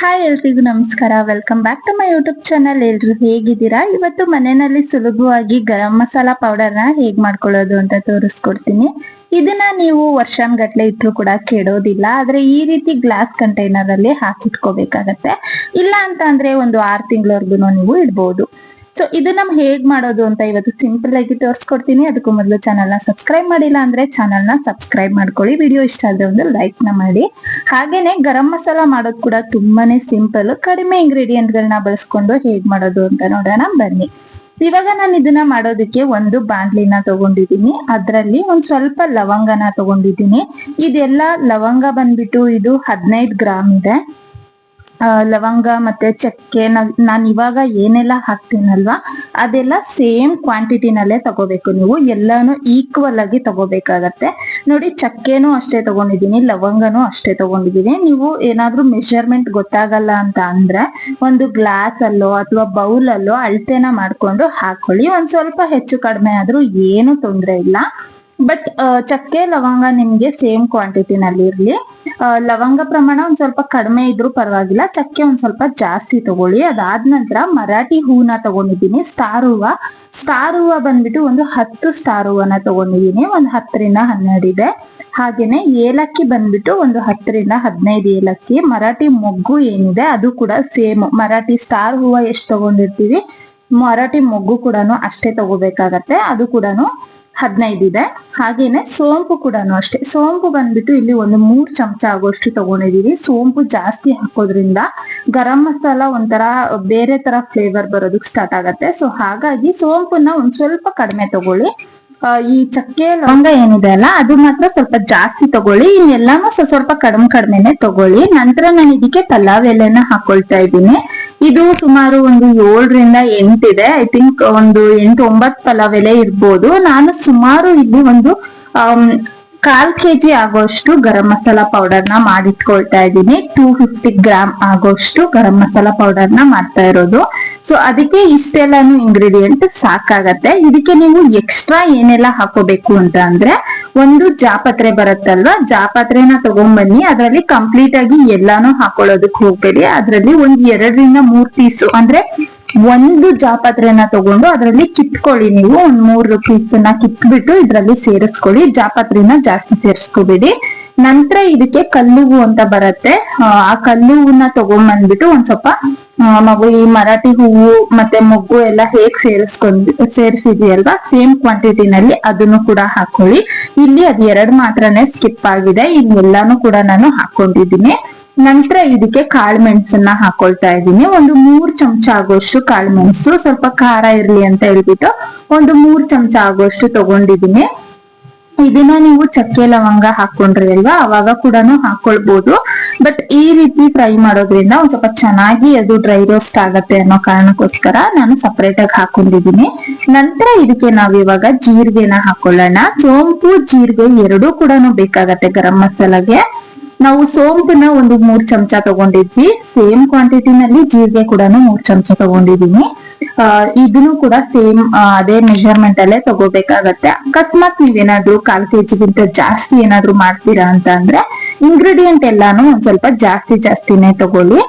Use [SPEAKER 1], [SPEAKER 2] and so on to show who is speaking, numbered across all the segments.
[SPEAKER 1] Hi ಎಲ್ರಿಗೂ ನಮಸ್ಕಾರ. Welcome back to my YouTube channel ಎಲ್ರು ಹೇಗಿದ್ದೀರಾ? ಇವತ್ತು ಮನೆಯಲ್ಲಿ ಸುಲಭವಾಗಿ ಗರಂ ಮಸಾಲಾ ನ ಹೇಗ್ ಮಾಡ್ಕೊಳ್ಳೋದು ಅಂತ ತೋರಿಸ್ಕೊಡ್ತೀನಿ. ಇದನ್ನ ನೀವು ವರ್ಷಾನ್ಗಟ್ಲೆ ಇಟ್ಟರು ಕೂಡ ಕೆಡೋದಿಲ್ಲ. ಆದ್ರೆ ಈ ರೀತಿ ಗ್ಲಾಸ್ ಕಂಟೈನರ್ ಅಲ್ಲಿ ಹಾಕಿಟ್ಕೋಬೇಕಾಗತ್ತೆ. ಇಲ್ಲ ಅಂತ ಅಂದ್ರೆ ಒಂದು ಆರು ತಿಂಗಳವರೆಗೂ ನೀವು ಇಡ್ಬೋದು. ಸೊ ಇದು ನಮ್ ಹೇಗ್ ಮಾಡೋದು ಅಂತ ಇವತ್ತು ಸಿಂಪಲ್ ಆಗಿ ತೋರಿಸ್ಕೊಡ್ತೀನಿ. ಅದಕ್ಕೂ ಮೊದಲು ಚಾನಲ್ನ ಸಬ್ಸ್ಕ್ರೈಬ್ ಮಾಡಿಲ್ಲ ಅಂದ್ರೆ ಚಾನಲ್ನ ಸಬ್ಸ್ಕ್ರೈಬ್ ಮಾಡ್ಕೊಳ್ಳಿ. ವಿಡಿಯೋ ಇಷ್ಟ ಆದ್ರೆ ಒಂದು ಲೈಕ್ನ ಮಾಡಿ. ಹಾಗೇನೆ ಗರಂ ಮಸಾಲ ಮಾಡೋದು ಕೂಡ ತುಂಬಾನೇ ಸಿಂಪಲ್ ಕಡಿಮೆ ಇಂಗ್ರೀಡಿಯೆಂಟ್ ಗಳನ್ನ ಬಳಸ್ಕೊಂಡು ಹೇಗ್ ಮಾಡೋದು ಅಂತ ನೋಡೋಣ. ಬನ್ನಿ. ಇವಾಗ ನಾನು ಇದನ್ನ ಮಾಡೋದಕ್ಕೆ ಒಂದು ಬಾಂಡ್ಲಿನ ತಗೊಂಡಿದ್ದೀನಿ. ಅದರಲ್ಲಿ ಒಂದ್ ಸ್ವಲ್ಪ ಲವಂಗನ ತಗೊಂಡಿದ್ದೀನಿ. ಇದೆಲ್ಲ ಲವಂಗ ಬಂದ್ಬಿಟ್ಟು ಇದು ಹದಿನೈದು ಗ್ರಾಮ್ ಇದೆ. ಲವಂಗ ಮತ್ತೆ ಚಕ್ಕೆ ನಾನು ಇವಾಗ ಏನೆಲ್ಲ ಹಾಕ್ತೀನಲ್ವಾ, ಅದೆಲ್ಲ ಸೇಮ್ ಕ್ವಾಂಟಿಟಿನಲ್ಲೇ ತಗೋಬೇಕು ನೀವು. ಎಲ್ಲಾನು ಈಕ್ವಲ್ ಆಗಿ ತಗೋಬೇಕಾಗತ್ತೆ. ನೋಡಿ, ಚಕ್ಕೆನೂ ಅಷ್ಟೇ ತಗೊಂಡಿದ್ದೀನಿ, ಲವಂಗನೂ ಅಷ್ಟೇ ತಗೊಂಡಿದ್ದೀನಿ. ನೀವು ಏನಾದ್ರೂ ಮೆಷರ್ಮೆಂಟ್ ಗೊತ್ತಾಗಲ್ಲ ಅಂತ ಅಂದ್ರೆ ಒಂದು ಗ್ಲಾಸ್ ಅಲ್ಲೋ ಅಥವಾ ಬೌಲ್ ಅಲ್ಲೋ ಅಳತೆನ ಮಾಡ್ಕೊಂಡು ಹಾಕೊಳ್ಳಿ. ಒಂದ್ ಸ್ವಲ್ಪ ಹೆಚ್ಚು ಕಡಿಮೆ ಆದ್ರೂ ಏನು ತೊಂದ್ರೆ ಇಲ್ಲ. ಬಟ್ ಚಕ್ಕೆ, ಲವಂಗ ನಿಮ್ಗೆ ಸೇಮ್ ಕ್ವಾಂಟಿಟಿನಲ್ಲಿ ಇರಲಿ. ಲವಂಗ ಪ್ರಮಾಣ ಒಂದ್ ಸ್ವಲ್ಪ ಕಡಿಮೆ ಇದ್ರೂ ಪರವಾಗಿಲ್ಲ. ಚಕ್ಕೆ ಒಂದ್ ಸ್ವಲ್ಪ ಜಾಸ್ತಿ ತಗೊಳ್ಳಿ. ಅದಾದ ನಂತರ ಮರಾಠಿ ಹೂನ ತಗೊಂಡಿದ್ದೀನಿ. ಸ್ಟಾರ್ ಹೂವ. ಸ್ಟಾರ್ ಹೂವ ಬಂದ್ಬಿಟ್ಟು ಒಂದು ಹತ್ತು ಸ್ಟಾರ್ ಹೂವನ ತಗೊಂಡಿದ್ದೀನಿ. ಒಂದ್ ಹತ್ತರಿಂದ ಹನ್ನೆರಡು ಇದೆ. ಹಾಗೇನೆ ಏಲಕ್ಕಿ ಬಂದ್ಬಿಟ್ಟು ಒಂದು ಹತ್ತರಿಂದ ಹದಿನೈದು ಏಲಕ್ಕಿ. ಮರಾಠಿ ಮೊಗ್ಗು ಏನಿದೆ ಅದು ಕೂಡ ಸೇಮ್ ಮರಾಠಿ ಸ್ಟಾರ್ ಹೂವ ಎಷ್ಟು ತಗೊಂಡಿರ್ತೀವಿ, ಮರಾಠಿ ಮೊಗ್ಗು ಕೂಡ ಅಷ್ಟೇ ತಗೋಬೇಕಾಗತ್ತೆ. ಅದು ಕೂಡ ಹದಿನೈದು ಇದೆ. ಹಾಗೇನೆ ಸೋಂಪು ಕೂಡ ಅಷ್ಟೇ. ಸೋಂಪು ಬಂದ್ಬಿಟ್ಟು ಇಲ್ಲಿ ಒಂದು ಮೂರ್ ಚಮಚ ಆಗೋಷ್ಟು ತಗೊಂಡಿದೀವಿ. ಸೋಂಪು ಜಾಸ್ತಿ ಹಾಕೋದ್ರಿಂದ ಗರಂ ಮಸಾಲ ಒಂಥರ ಬೇರೆ ತರ ಫ್ಲೇವರ್ ಬರೋದಕ್ಕೆ ಸ್ಟಾರ್ಟ್ ಆಗತ್ತೆ. ಸೊ ಹಾಗಾಗಿ ಸೋಂಪನ್ನ ಒಂದ್ ಸ್ವಲ್ಪ ಕಡಿಮೆ ತಗೊಳ್ಳಿ. ಈ ಚಕ್ಕೆ ಲವಂಗ ಏನಿದೆ ಅಲ್ಲ, ಅದು ಮಾತ್ರ ಸ್ವಲ್ಪ ಜಾಸ್ತಿ ತಗೊಳ್ಳಿ. ಇನ್ನೆಲ್ಲಾನು ಸ್ವಲ್ಪ ಕಡಿಮೆ ಕಡಿಮೆನೆ ತಗೊಳ್ಳಿ. ನಂತರ ನಾನು ಇದಕ್ಕೆ ಪಲಾವ್ ಎಲೆನ ಹಾಕೊಳ್ತಾ ಇದ್ದೀನಿ. ಇದು ಸುಮಾರು ಒಂದು ಏಳರಿಂದ ಎಂಟಿದೆ. ಐ ಥಿಂಕ್ ಒಂದು ಎಂಟು ಒಂಬತ್ತು ಪಲಾವ್ ಎಲೆ ಇರ್ಬೋದು. ನಾನು ಸುಮಾರು ಇಲ್ಲಿ ಒಂದು ಕಾಲ್ ಕೆಜಿ ಆಗೋಷ್ಟು ಗರಂ ಮಸಾಲಾ ಪೌಡರ್ನ ಮಾಡಿಟ್ಕೊಳ್ತಾ ಇದ್ದೀನಿ. ಟೂ ಫಿಫ್ಟಿ ಗ್ರಾಮ್ ಆಗೋಷ್ಟು ಗರಂ ಮಸಾಲಾ ಪೌಡರ್ನ ಮಾಡ್ತಾ ಇರೋದು. ಸೊ ಅದಕ್ಕೆ ಇಷ್ಟೆಲ್ಲಾನು ಇಂಗ್ರೀಡಿಯೆಂಟ್ ಸಾಕಾಗತ್ತೆ. ಇದಕ್ಕೆ ನೀವು ಎಕ್ಸ್ಟ್ರಾ ಏನೆಲ್ಲ ಹಾಕೋಬೇಕು ಅಂತ ಅಂದ್ರೆ, ಒಂದು ಜಾಪತ್ರೆ ಬರುತ್ತಲ್ವಾ? ಜಾಪತ್ರೆನ ತಗೊಂಡ್ಬನ್ನಿ ಅದರಲ್ಲಿ ಕಂಪ್ಲೀಟ್ ಆಗಿ ಎಲ್ಲಾನು ಹಾಕೊಳ್ಳೋದಕ್ಕೆ ಹೋಗ್ಬೇಡಿ. ಅದರಲ್ಲಿ ಒಂದ್ ಎರಡರಿಂದ ಮೂರ್ ಪೀಸು ಅಂದ್ರೆ, ಒಂದು ಜಾಪತ್ರೆನ ತಗೊಂಡು ಅದರಲ್ಲಿ ಕಿತ್ಕೊಳ್ಳಿ ನೀವು. ಒಂದ್ ಮೂರು ಪೀಸನ್ನ ಕಿತ್ಬಿಟ್ಟು ಇದ್ರಲ್ಲಿ ಸೇರಿಸ್ಕೊಳ್ಳಿ. ಜಾಪತ್ರೆನ ಜಾಸ್ತಿ ಸೇರಿಸ್ಕೋಬೇಡಿ. ನಂತರ ಇದಕ್ಕೆ ಕಲ್ಲುವು ಅಂತ ಬರತ್ತೆ. ಆ ಕಲ್ಲುವನ್ನ ತಗೊಂಡ್ಬಂದ್ಬಿಟ್ಟು ಒಂದ್ ಸ್ವಲ್ಪ ಮಗು ಈ ಮರಾಠಿ ಹೂವು ಮತ್ತೆ ಮೊಗ್ಗು ಎಲ್ಲ ಹೇಗ್ ಸೇರಿಸ್ಕೊಂಡ್, ಸೇರಿಸಿದ್ಯಲ್ವಾ? ಸೇಮ್ ಕ್ವಾಂಟಿಟಿನಲ್ಲಿ ಅದನ್ನು ಕೂಡ ಹಾಕೊಳ್ಳಿ. ಇಲ್ಲಿ ಅದ್ ಎರಡ್ ಮಾತ್ರನೇ ಸ್ಕಿಪ್ ಆಗಿದೆ. ಇನ್ನೆಲ್ಲಾನು ಕೂಡ ನಾನು ಹಾಕೊಂಡಿದ್ದೀನಿ. ನಂತರ ಇದಕ್ಕೆ ಕಾಳು ಮೆಣಸನ್ನ ಹಾಕೊಳ್ತಾ ಇದ್ದೀನಿ. ಒಂದು ಮೂರ್ ಚಮಚ ಆಗೋಷ್ಟು ಕಾಳು ಮೆಣಸು, ಸ್ವಲ್ಪ ಖಾರ ಇರ್ಲಿ ಅಂತ ಹೇಳ್ಬಿಟ್ಟು ಒಂದು ಮೂರ್ ಚಮಚ ಆಗೋಷ್ಟು ತಗೊಂಡಿದ್ದೀನಿ. ಇದನ್ನ ನೀವು ಚಕ್ಕೆ ಲವಂಗ ಹಾಕೊಂಡ್ರಿ ಅಲ್ವಾ ಅವಾಗ ಕೂಡ ಹಾಕೊಳ್ಬಹುದು ಬಟ್ ಈ ರೀತಿ ಫ್ರೈ ಮಾಡೋದ್ರಿಂದ ಒಂದ್ ಸ್ವಲ್ಪ ಚೆನ್ನಾಗಿ ಅದು ಡ್ರೈ ರೋಸ್ಟ್ ಆಗತ್ತೆ ಅನ್ನೋ ಕಾರಣಕ್ಕೋಸ್ಕರ ನಾನು ಸಪರೇಟ್ ಆಗಿ ಹಾಕೊಂಡಿದೀನಿ ನಂತರ ಇದಕ್ಕೆ ನಾವ್ ಇವಾಗ ಜೀರಿಗೆನ ಹಾಕೊಳ್ಳೋಣ. ಸೋಂಪು, ಜೀರಿಗೆ ಎರಡೂ ಕೂಡ ಬೇಕಾಗತ್ತೆ ಗರಂ ಮಸಾಲಾಗೆ. ನಾವು ಸೋಂಪನ್ನ ಒಂದು ಮೂರ್ ಚಮಚ ತಗೊಂಡಿದ್ವಿ. ಸೇಮ್ ಕ್ವಾಂಟಿಟಿನಲ್ಲಿ ಜೀರಿಗೆ ಕೂಡ ಮೂರ್ ಚಮಚ ತಗೊಂಡಿದೀನಿ ಇದನ್ನು ಕೂಡ ಸೇಮ್ ಅದೇ ಮೆಜರ್ಮೆಂಟ್ ಅಲ್ಲೇ ತಗೋಬೇಕಾಗತ್ತೆ. ಅಕಸ್ಮಾತ್ ನೀವೇನಾದ್ರೂ ಕಾಲ್ ಕೆಜಿಗಿಂತ ಜಾಸ್ತಿ ಏನಾದ್ರೂ ಮಾಡ್ತೀರಾ ಅಂತ ಅಂದ್ರೆ ಇಂಗ್ರೀಡಿಯೆಂಟ್ ಎಲ್ಲಾನು ಒಂದ್ ಸ್ವಲ್ಪ ಜಾಸ್ತಿ ಜಾಸ್ತಿನೇ ತಗೊಳ್ಳಿ.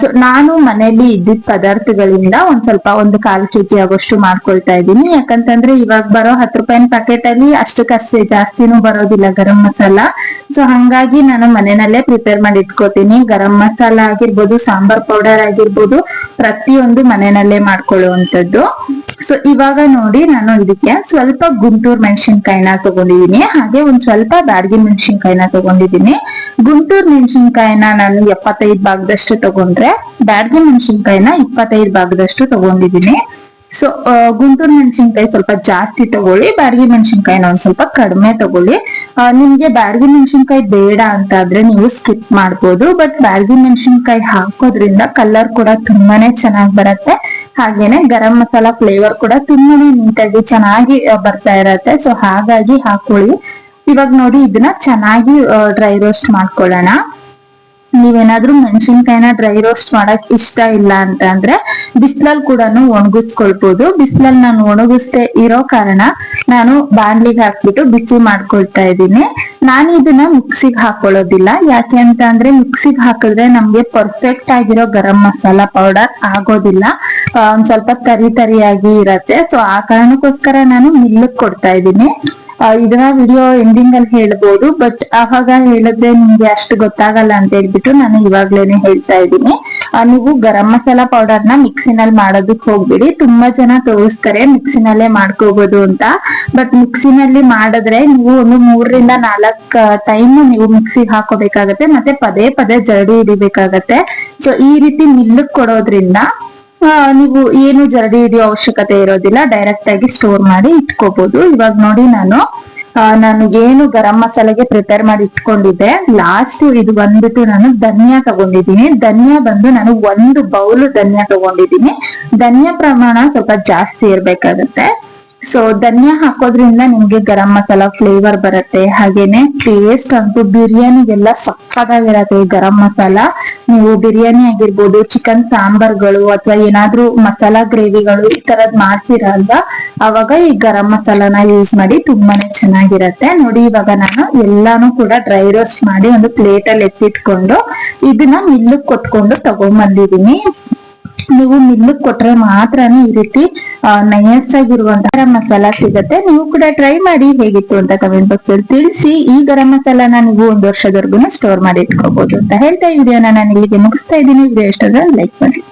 [SPEAKER 1] ಸೊ ನಾನು ಮನೆಯಲ್ಲಿ ಇದ್ದಿದ್ದ ಪದಾರ್ಥಗಳಿಂದ ಒಂದ್ ಸ್ವಲ್ಪ ಒಂದು ಕಾಲ್ ಕೆಜಿ ಆಗೋಷ್ಟು ಮಾಡ್ಕೊಳ್ತಾ ಇದ್ದೀನಿ. ಯಾಕಂತಂದ್ರೆ ಇವಾಗ ಬರೋ ಹತ್ತು ರೂಪಾಯಿನ ಪ್ಯಾಕೆಟ್ ಅಲ್ಲಿ ಅಷ್ಟಕ್ಕಷ್ಟೇ ಜಾಸ್ತಿನೂ ಬರೋದಿಲ್ಲ ಗರಂ ಮಸಾಲ. ಸೊ ಹಂಗಾಗಿ ನಾನು ಮನೆಯಲ್ಲೇ ಪ್ರಿಪೇರ್ ಮಾಡಿ ಇಟ್ಕೋತೀನಿ. ಗರಂ ಮಸಾಲ ಆಗಿರ್ಬೋದು, ಸಾಂಬಾರ್ ಪೌಡರ್ ಆಗಿರ್ಬೋದು, ಪ್ರತಿಯೊಂದು ಮನೆಯಲ್ಲೇ ಮಾಡ್ಕೊಳ್ಳುವಂಥದ್ದು. ಸೊ ಇವಾಗ ನೋಡಿ ನಾನು ಇದಕ್ಕೆ ಸ್ವಲ್ಪ ಗುಂಟೂರು ಮೆಣಸಿನ್ಕಾಯಿನ ತಗೊಂಡಿದೀನಿ ಹಾಗೆ ಒಂದ್ ಸ್ವಲ್ಪ ಬ್ಯಾಡಗಿ ಮೆಣಸಿನ್ಕಾಯಿನ ತಗೊಂಡಿದೀನಿ ಗುಂಟೂರು ಮೆಣಸಿನ್ಕಾಯಿನ ನಾನು ಎಪ್ಪತ್ತೈದು ಭಾಗದಷ್ಟು ತಗೊಂಡ್ರೆ, ಬ್ಯಾಡಗಿ ಮೆಣಸಿನ್ಕಾಯಿನ ಇಪ್ಪತ್ತೈದು ಭಾಗದಷ್ಟು ತಗೊಂಡಿದೀನಿ ಸೊ ಗುಂಟೂರು ಮೆಣಸಿನ್ಕಾಯಿ ಸ್ವಲ್ಪ ಜಾಸ್ತಿ ತಗೊಳ್ಳಿ, ಬ್ಯಾಡಗಿ ಮೆಣಸಿನ್ಕಾಯಿನ ಒಂದ್ ಸ್ವಲ್ಪ ಕಡಿಮೆ ತಗೊಳ್ಳಿ. ನಿಮ್ಗೆ ಬ್ಯಾಡಗಿ ಮೆಣಸಿನ್ಕಾಯಿ ಬೇಡ ಅಂತ ಆದ್ರೆ ನೀವು ಸ್ಕಿಪ್ ಮಾಡ್ಬೋದು, ಬಟ್ ಬ್ಯಾಡಗಿ ಮೆಣಸಿನ್ಕಾಯಿ ಹಾಕೋದ್ರಿಂದ ಕಲರ್ ಕೂಡ ತುಂಬಾನೇ ಚೆನ್ನಾಗಿ ಬರತ್ತೆ. ಹಾಗೇನೆ ಗರಂ ಮಸಾಲ ಫ್ಲೇವರ್ ಕೂಡ ತುಂಬಾನೇ ನೀಟಾಗಿ ಚೆನ್ನಾಗಿ ಬರ್ತಾ ಇರತ್ತೆ. ಸೊ ಹಾಗಾಗಿ ಹಾಕೊಳ್ಳಿ. ಇವಾಗ ನೋಡಿ, ಇದನ್ನ ಚೆನ್ನಾಗಿ ಡ್ರೈ ರೋಸ್ಟ್ ಮಾಡ್ಕೊಳ್ಳೋಣ. ನೀವೇನಾದ್ರೂ ಮೆಣಸಿನ್ಕಾಯಿನ ಡ್ರೈ ರೋಸ್ಟ್ ಮಾಡಕ್ ಇಷ್ಟ ಇಲ್ಲ ಅಂತ ಅಂದ್ರೆ ಬಿಸ್ಲಲ್ ಕೂಡ ಒಣಗಿಸ್ಕೊಳ್ಬಹುದು ಬಿಸ್ಲಲ್ಲಿ ನಾನು ಒಣಗಿಸ್ದೆ ಇರೋ ಕಾರಣ ನಾನು ಬಾಣ್ಲಿಗೆ ಹಾಕ್ಬಿಟ್ಟು ಬಿಸಿ ಮಾಡ್ಕೊಳ್ತಾ ಇದ್ದೀನಿ. ನಾನು ಇದನ್ನ ಮಿಕ್ಸಿಗೆ ಹಾಕೊಳ್ಳೋದಿಲ್ಲ. ಯಾಕೆ ಅಂತ ಅಂದ್ರೆ ಮಿಕ್ಸಿಗೆ ಹಾಕಿದ್ರೆ ನಮ್ಗೆ ಪರ್ಫೆಕ್ಟ್ ಆಗಿರೋ ಗರಂ ಮಸಾಲ ಪೌಡರ್ ಆಗೋದಿಲ್ಲ. ಒಂದ್ ಸ್ವಲ್ಪ ತರಿ ತರಿಯಾಗಿ ಇರತ್ತೆ. ಸೊ ಆ ಕಾರಣಕ್ಕೋಸ್ಕರ ನಾನು ಮಿಲ್ಲಕ್ ಕೊಡ್ತಾ ಇದ್ದೀನಿ. ಇದನ್ನ ವಿಡಿಯೋ ಎಂಡಿಂಗ್ ಅಲ್ಲಿ ಹೇಳ್ಬೋದು ಬಟ್ ಆವಾಗ ಹೇಳಿದ್ರೆ ನಿಮ್ಗೆ ಅಷ್ಟು ಗೊತ್ತಾಗಲ್ಲ ಅಂತ ಹೇಳ್ಬಿಟ್ಟು ನಾನು ಇವಾಗ್ಲೇನೆ ಹೇಳ್ತಾ ಇದ್ದೀನಿ. ನೀವು ಗರಂ ಮಸಾಲ ಪೌಡರ್ನ ಮಿಕ್ಸಿನಲ್ಲಿ ಮಾಡೋದಕ್ಕೆ ಹೋಗ್ಬಿಡಿ. ತುಂಬಾ ಜನ ತೋರಿಸ್ತಾರೆ ಮಿಕ್ಸಿನಲ್ಲೇ ಮಾಡ್ಕೋಬಹುದು ಅಂತ. ಬಟ್ ಮಿಕ್ಸಿನಲ್ಲಿ ಮಾಡಿದ್ರೆ ನೀವು ಒಂದು ಮೂರರಿಂದ ನಾಲ್ಕ್ ಟೈಮ್ ನೀವು ಮಿಕ್ಸಿಗೆ ಹಾಕೋಬೇಕಾಗತ್ತೆ, ಮತ್ತೆ ಪದೇ ಪದೇ ಜರಡಿ ಹಿಡಿಬೇಕಾಗತ್ತೆ. ಸೊ ಈ ರೀತಿ ಮಿಲ್ಲಕ್ ಕೊಡೋದ್ರಿಂದ ನೀವು ಏನು ಜರಡಿ ಹಿಡಿಯೋ ಅವಶ್ಯಕತೆ ಇರೋದಿಲ್ಲ ಡೈರೆಕ್ಟ್ ಆಗಿ ಸ್ಟೋರ್ ಮಾಡಿ ಇಟ್ಕೋಬಹುದು ಇವಾಗ ನೋಡಿ ನಾನು ನಾನು ಏನು ಗರಂ ಮಸಾಲೆಗೆ ಪ್ರಿಪೇರ್ ಮಾಡಿ ಇಟ್ಕೊಂಡಿದ್ದೆ. ಲಾಸ್ಟ್ ಇದು ಬಂದ್ಬಿಟ್ಟು ನಾನು ಧನಿಯಾ ತಗೊಂಡಿದ್ದೀನಿ. ಧನಿಯಾ ಬಂದು ನಾನು ಒಂದು ಬೌಲ್ ಧನಿಯಾ ತಗೊಂಡಿದ್ದೀನಿ. ಧನಿಯಾ ಪ್ರಮಾಣ ಸ್ವಲ್ಪ ಜಾಸ್ತಿ ಇರ್ಬೇಕಾಗತ್ತೆ. ಸೊ ಧನಿಯಾ ಹಾಕೋದ್ರಿಂದ ನಿಮ್ಗೆ ಗರಂ ಮಸಾಲ ಫ್ಲೇವರ್ ಬರುತ್ತೆ. ಹಾಗೇನೆ ಟೇಸ್ಟ್ ಅಂತೂ ಬಿರಿಯಾನಿಗೆಲ್ಲ ಸಕ್ಕದಾಗಿರತ್ತೆ ಗರಂ ಮಸಾಲ. ನೀವು ಬಿರಿಯಾನಿ ಆಗಿರ್ಬೋದು ಚಿಕನ್ ಸಾಂಬಾರ್ಗಳು ಅಥವಾ ಏನಾದ್ರೂ ಮಸಾಲಾ ಗ್ರೇವಿಗಳು ಈ ತರದ್ ಮಾಡ್ತೀರಾ ಅಲ್ವಾ ಅವಾಗ ಈ ಗರಂ ಮಸಾಲಾನ ಯೂಸ್ ಮಾಡಿ ತುಂಬಾನೇ ಚೆನ್ನಾಗಿರತ್ತೆ. ನೋಡಿ, ಇವಾಗ ನಾನು ಎಲ್ಲಾನು ಕೂಡ ಡ್ರೈ ರೋಸ್ಟ್ ಮಾಡಿ ಒಂದು ಪ್ಲೇಟ್ ಅಲ್ಲಿ ಎತ್ತಿಟ್ಕೊಂಡು ಇದನ್ನ ಮಿಲ್ಲಕ್ ಕೊಟ್ಕೊಂಡು ತಗೊಂಡ್ಬಂದಿದೀನಿ ನೀವು ಮಿಲ್ಕ್ ಕೊಟ್ರೆ ಮಾತ್ರನೇ ಈ ರೀತಿ ನಯಸ್ ಆಗಿರುವಂತಹ ಗರಂ ಮಸಾಲ ಸಿಗತ್ತೆ. ನೀವು ಕೂಡ ಟ್ರೈ ಮಾಡಿ ಹೇಗಿತ್ತು ಅಂತ ಕಮೆಂಟ್ ಬಾಕ್ಸ್ ಅಲ್ಲಿ ತಿಳಿಸಿ. ಈ ಗರಂ ಮಸಾಲಾನ ನೀವು ಒಂದು ವರ್ಷದವರೆಗೂ ಸ್ಟೋರ್ ಮಾಡಿ ಇಟ್ಕೋಬಹುದು ಅಂತ ಹೇಳ್ತಾ ವಿಡಿಯೋನ ನಾನು ಇಲ್ಲಿಗೆ ಮುಗಿಸ್ತಾ ಇದ್ದೀನಿ. ವಿಡಿಯೋ ಇಷ್ಟ ಲೈಕ್ ಮಾಡಿ.